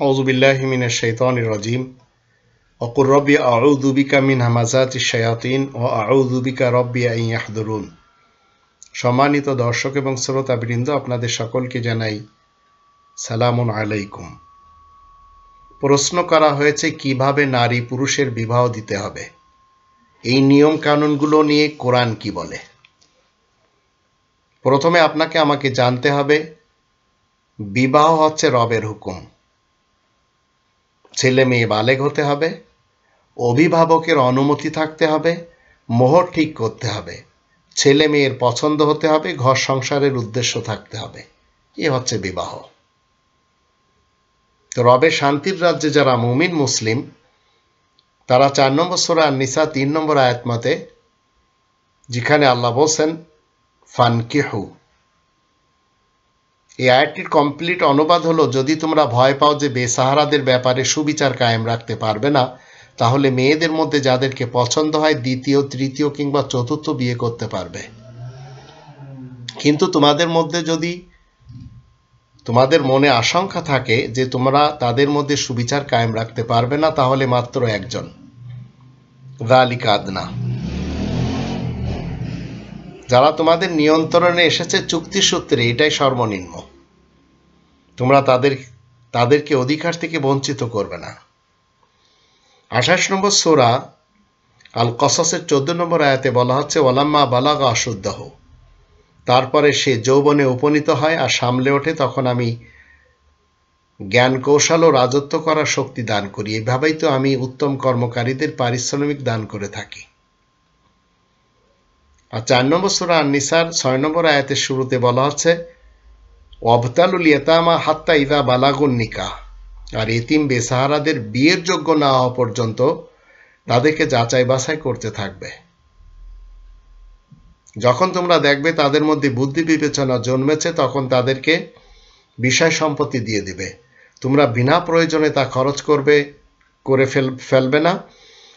আউজুবিল্লাহমিনের শৈতানির রাজিম। অকুর রব্বি আউদুবিকা মিন হামাজাত শায়াতিন ও আউদুবিকা রব্বি ইয়াহদুরুন। সম্মানিত দর্শক এবং শ্রোতা বৃন্দ আপনাদের সকলকে জানাই সালামুন আলাইকুম। প্রশ্ন করা হয়েছে, কীভাবে নারী পুরুষের বিবাহ দিতে হবে? এই নিয়ম কানুনগুলো নিয়ে কোরআন কি বলে? প্রথমে আপনাকে আমাকে জানতে হবে, বিবাহ হচ্ছে রবের হুকুম। ছেলে মেয়ে বালেগ হতে হবে, অভিভাবকের অনুমতি থাকতে হবে, মোহর ঠিক করতে হবে, ছেলে মেয়ের পছন্দ হতে হবে, ঘর সংসারের উদ্দেশ্য থাকতে হবে। এ হচ্ছে বিবাহ। তো রবের শান্তির রাজ্যে যারা মুমিন, মুসলিম, তারা চার নম্বর সোরা নিসা তিন নম্বর আয়াত মতে, যেখানে আল্লাহ বলছেন, ফানকিহু এই আয়াতটির কমপ্লিট অনুবাদ হলো, যদি তোমরা ভয় পাও যে বেসাহারাদের ব্যাপারে সুবিচার কায়েম রাখতে পারবে না, তাহলে মেয়েদের মধ্যে যাদেরকে পছন্দ হয় দ্বিতীয়, তৃতীয় কিংবা চতুর্থ বিয়ে করতে পারবে। কিন্তু তোমাদের মধ্যে যদি, তোমাদের মনে আশঙ্কা থাকে যে তোমরা তাদের মধ্যে সুবিচার কায়েম রাখতে পারবে না, তাহলে মাত্র একজন। গালিক আদনা। যারা তোমাদের নিয়ন্ত্রণে এসেছে চুক্তি সূত্রে এটাই সর্বনিম্ন। তোমরা তাদের, তাদেরকে অধিকার থেকে বঞ্চিত করবে না। আঠাশ নম্বর সোরা আল কসাসের চোদ্দ নম্বর আয়াতে বলা হচ্ছে ওলাম্মা বালাগা অশুদ্ধহ তারপরে সে যৌবনে উপনীত হয় আর সামলে ওঠে, তখন আমি জ্ঞান কৌশল ও রাজত্ব করার শক্তি দান করি। এভাবেই তো আমি উত্তম কর্মকারীদের পারিশ্রমিক দান করে থাকি। আর চার নম্বর সুরা নিসার ছয় নম্বর আয়াতের শুরুতে বলা হচ্ছে অবতালুল হাত্তা ইদা বালাগুন নিকা আর এতিম বেসাহারাদের বিয়ের যোগ্য না হওয়া পর্যন্ত তাদেরকে যাচাই বাছাই করতে থাকবে। যখন তোমরা দেখবে তাদের মধ্যে বুদ্ধি বিবেচনা জন্মেছে, তখন তাদেরকে বিষয় সম্পত্তি দিয়ে দিবে। তোমরা বিনা প্রয়োজনে তা খরচ করবে, করে ফেল, ফেলবে না।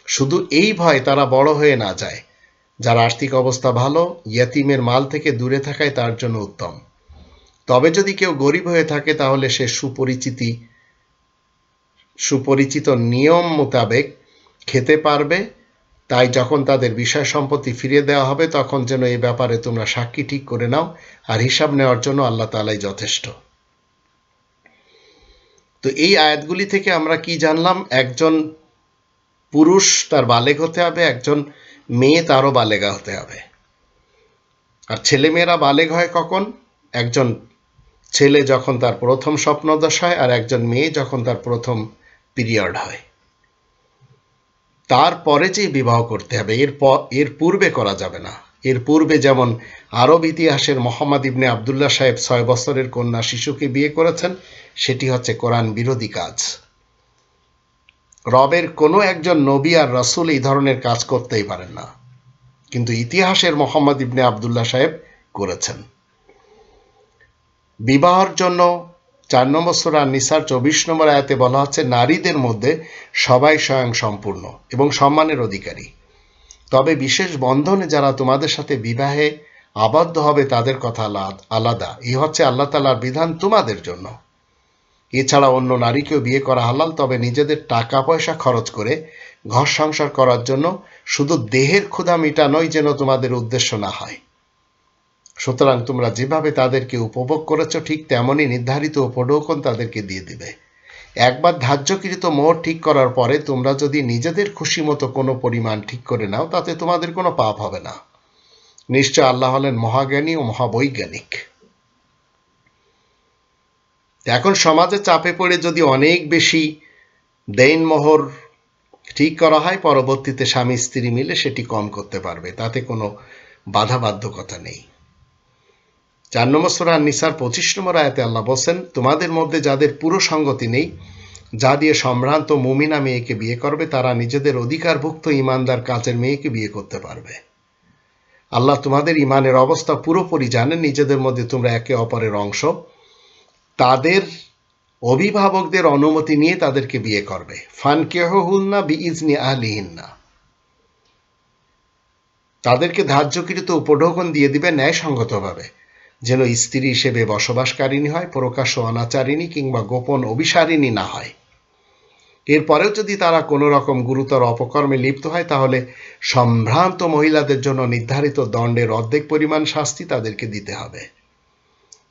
শুধু এই ভয় তারা বড় হয়ে না যায়। যার আর্থিক অবস্থা ভালো, ইয়াতিমের মাল থেকে দূরে থাকাই তার জন্য উত্তম। তবে যদি কেউ গরিব হয়ে থাকে, তাহলে সে সুপরিচিতি, সুপরিচিত নিয়ম মোতাবেক খেতে পারবে। তাই যখন তাদের বিষয় সম্পত্তি ফিরিয়ে দেওয়া হবে, তখন যেন এই ব্যাপারে তোমরা সাক্ষী ঠিক করে নাও আর হিসাব নেওয়ার জন্য আল্লাহ তালাই যথেষ্ট। তো এই আয়াতগুলি থেকে আমরা কি জানলাম? একজন পুরুষ তার বালেগ হতে হবে, একজন মেয়ে তারও বালেগা হতে হবে। আর ছেলেমেয়েরা বালেগ হয় কখন? একজন ছেলে যখন তার প্রথম স্বপ্নদশ হয় আর একজন মেয়ে যখন তার প্রথম পিরিয়ড হয়। তারপরে যে বিবাহ করতে হবে, এর এর পূর্বে করা যাবে না। এর পূর্বে যেমন আরব ইতিহাসের মোহাম্মদ ইবনে আবদুল্লাহ সাহেব ছয় বছরের কন্যা শিশুকে বিয়ে করেছেন, সেটি হচ্ছে কোরআন বিরোধী কাজ। রবের কোনো একজন নবী আর রসুল এই ধরনের কাজ করতেই পারেন না। কিন্তু ইতিহাসের মোহাম্মদ ইবনে আবদুল্লাহ সাহেব করেছেন। বিবাহর জন্য চার নম্বর সোরা নিসার চব্বিশ নম্বর আয়াতে বলা হচ্ছে, নারীদের মধ্যে সবাই স্বয়ং সম্পূর্ণ এবং সম্মানের অধিকারী। তবে বিশেষ বন্ধনে যারা তোমাদের সাথে বিবাহে আবদ্ধ হবে, তাদের কথা আলাদা এই হচ্ছে আল্লাহ তালার বিধান তোমাদের জন্য। এছাড়া অন্য নারীকেও বিয়ে করা হালাল, তবে নিজেদের টাকা পয়সা খরচ করে ঘর সংসার করার জন্য শুধু দেহের ক্ষুধা মিটানোই যেন তোমাদের উদ্দেশ্য না হয়। সুতরাং তোমরা যেভাবে তাদেরকে উপভোগ করেছ, ঠিক তেমনই নির্ধারিত উপঢৌকন তাদেরকে দিয়ে দিবে। একবার ধার্যকৃত মোহর ঠিক করার পরে তোমরা যদি নিজেদের খুশি মতো কোনো পরিমাণ ঠিক করে নাও, তাতে তোমাদের কোনো পাপ হবে না। নিশ্চয় আল্লাহ হলেন মহাজ্ঞানী ও মহাবৈজ্ঞানিক। এখন সমাজে চাপে পড়ে যদি অনেক বেশি দেন মোহর ঠিক করা হয়, পরবর্তীতে স্বামী স্ত্রী মিলে সেটি কম করতে পারবে, তাতে কোনো বাধা বাধ্যকতা নেই। চার নম্বর সোরা নিসার পঁচিশ নম্বর আয়াতে আল্লাহ বলছেন, তোমাদের মধ্যে যাদের পুরো সঙ্গতি নেই, যা দিয়ে সম্ভ্রান্ত মুমিনা মেয়েকে বিয়ে করবে, তারা নিজেদের অধিকারভুক্ত ইমানদার কাজের মেয়েকে বিয়ে করতে পারবে। আল্লাহ তোমাদের ইমানের অবস্থা পুরোপুরি জানেন, নিজেদের মধ্যে তোমরা একে অপরের অংশ। তাদের অভিভাবকদের অনুমতি নিয়ে তাদেরকে বিয়ে করবে। ফান কেহুল্না বি ইজনি আহলিহিন্না। তাদেরকে ধার্যকৃত উপঢৌকন দিয়ে দিবে ন্যায়সঙ্গতভাবে। যেন স্ত্রী হিসেবে বসবাসকারিণী হয়, প্রকাশ্য অনাচারিণী কিংবা গোপন অভিসারিণী না হয়। এরপরেও যদি তারা কোনো রকম গুরুতর অপকর্মে লিপ্ত হয়, তাহলে সম্ভ্রান্ত মহিলাদের জন্য নির্ধারিত দণ্ডের অর্ধেক পরিমাণ শাস্তি তাদেরকে দিতে হবে।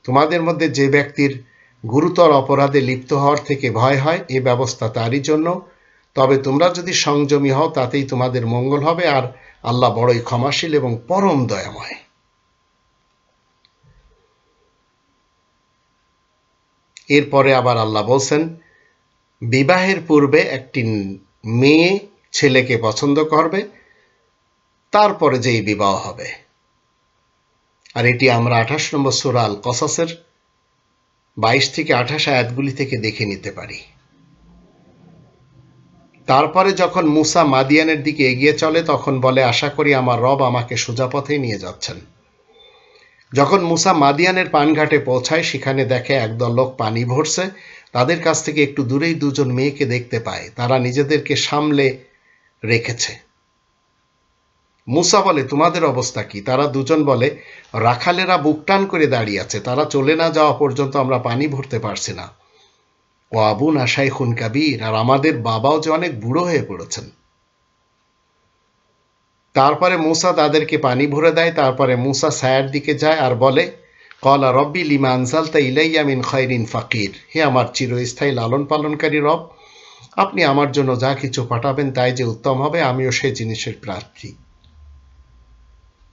তোমাদের মধ্যে যে ব্যক্তির গুরুতর অপরাধে লিপ্ত হওয়ার থেকে ভয় হয়, এ ব্যবস্থা তারই জন্য। তবে তোমরা যদি সংযমী হও, তাতেই তোমাদের মঙ্গল হবে, আর আল্লাহ বড়ই ক্ষমাশীল এবং পরম দয়াময়। এরপরে আবার আল্লাহ বলছেন, বিবাহের পূর্বে একটি মেয়ে ছেলেকে পছন্দ করবে, তারপরে যেই বিবাহ হবে। আর এটি আমরা আঠাশ নম্বর সুরাল কসাসের বাইশ থেকে আঠাশ আয়াতগুলি থেকে দেখে নিতে পারি। তারপরে যখন মুসা মাদিয়ানের দিকে এগিয়ে চলে, তখন বলে, আশা করি আমার রব আমাকে সোজা পথে নিয়ে যাচ্ছেন। যখন মুসা মাদিয়ানের পানঘাটে পৌঁছায়, সেখানে দেখে একদল লোক পানি ভরছে। তাদের কাছ থেকে একটু দূরেই দুজন মেয়েকে দেখতে পায়। তারা নিজেদেরকে সামলে রেখেছে। মুসা বলে, তোমাদের অবস্থা কি? তারা দুজন বলে, রাখালেরা বুকটান করে দাঁড়িয়ে আছে। তারা চলে না যাওয়া পর্যন্ত আমরা পানি ভরতে পারছি না। ও আবু নাসাই খুন কাবির, আর আমাদের বাবাও যে অনেক বুড়ো হয়ে পড়েছেন। তারপরে মুসা তাদেরকে পানি ভরে দেয়, তারপরে মুসা সায়ার দিকে যায় আর বলে, কলা রব্বি লিমা আনসালতা ইলাইয়া মিন খয়রিন ফাকির। হে আমার চিরস্থায়ী লালন পালনকারী রব, আপনি আমার জন্য যা কিছু পাঠাবেন তাই যে উত্তম হবে, আমিও সেই জিনিসের প্রার্থী।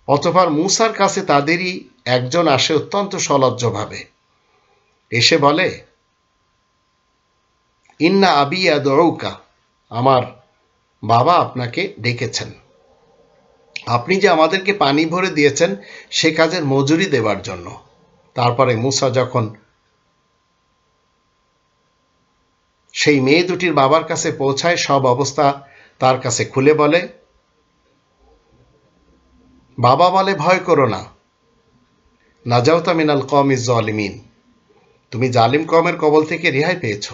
অতঃপর মুসার কাছে তাদেরই একজন আসে অত্যন্ত সলজ্জভাবে। এসে বলে, ইন্না আবিয়া দৌকা আমার বাবা আপনাকে ডেকেছেন। আপনি যে আমাদেরকে পানি ভরে দিয়েছেন, সে কাজের মজুরি দেবার জন্য। তারপরে মুসা যখন সেই মেয়ে দুটির বাবার কাছে পৌঁছায়, সব অবস্থা তার কাছে খুলে বলে, বাবা বলে, ভয় করো না। নাজাউতা মিনাল কম ইজ জলিমিন। তুমি জালিম কমের কবল থেকে রেহাই পেয়েছ।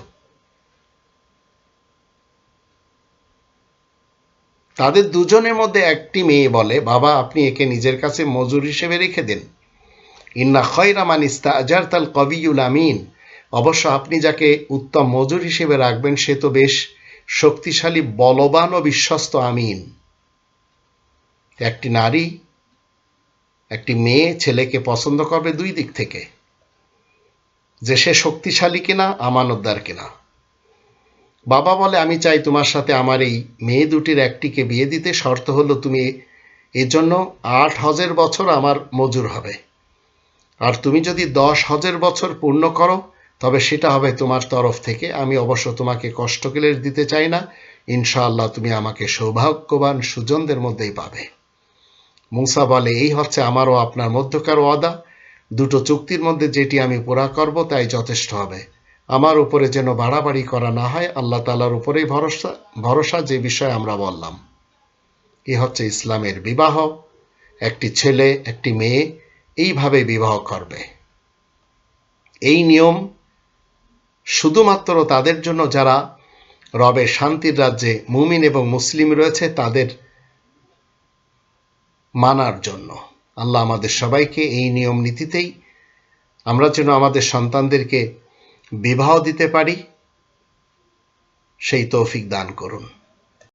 তাদের দুজনের মধ্যে একটি মেয়ে বলে, বাবা, আপনি একে নিজের কাছে মজুর হিসেবে রেখে দেন। ইন্না খয়রামান ইস্তা আজার তাল কবিউল আমিন। অবশ্য আপনি যাকে উত্তম মজুর হিসেবে রাখবেন, সে তো বেশ শক্তিশালী, বলবান ও বিশ্বস্ত আমিন। একটি নারী, একটি মেয়ে ছেলেকে পছন্দ করবে দুই দিক থেকে। যে সে শক্তিশালী কিনা, আমানতদার কিনা। বাবা বলে, আমি চাই তোমার সাথে আমার এই মেয়ে দুটির একটিকে বিয়ে দিতে। শর্ত হলো তুমি এজন্য আট হজের বছর আমার মজুর হবে। আর তুমি যদি দশ হজের বছর পূর্ণ করো, তবে সেটা হবে তোমার তরফ থেকে। আমি অবশ্য তোমাকে কষ্ট কেলে দিতে চাই না। ইনশাআল্লাহ তুমি আমাকে সৌভাগ্যবান সুজনদের মধ্যেই পাবে। মুসা বলে, এই হচ্ছে আমারও আপনার মধ্যকার ওয়াদা। দুটো চুক্তির মধ্যে যেটি আমি পুরা করব, তাই যথেষ্ট হবে। আমার উপরে যেন বাড়াবাড়ি করা না হয়, আল্লাহ তালার উপরেই ভরসা ভরসা যে বিষয়ে আমরা বললাম। এ হচ্ছে ইসলামের বিবাহ। একটি ছেলে, একটি মেয়ে এইভাবে বিবাহ করবে। এই নিয়ম শুধুমাত্র তাদের জন্য, যারা রবে শান্তির রাজ্যে মুমিন এবং মুসলিম রয়েছে, তাদের মানার জন্য। আল্লাহ আমাদের সবাইকে এই নিয়ম নীতিতেই আমরা যেন আমাদের সন্তানদেরকে বিবাহ দিতে পারি সেই তৌফিক দান করুন।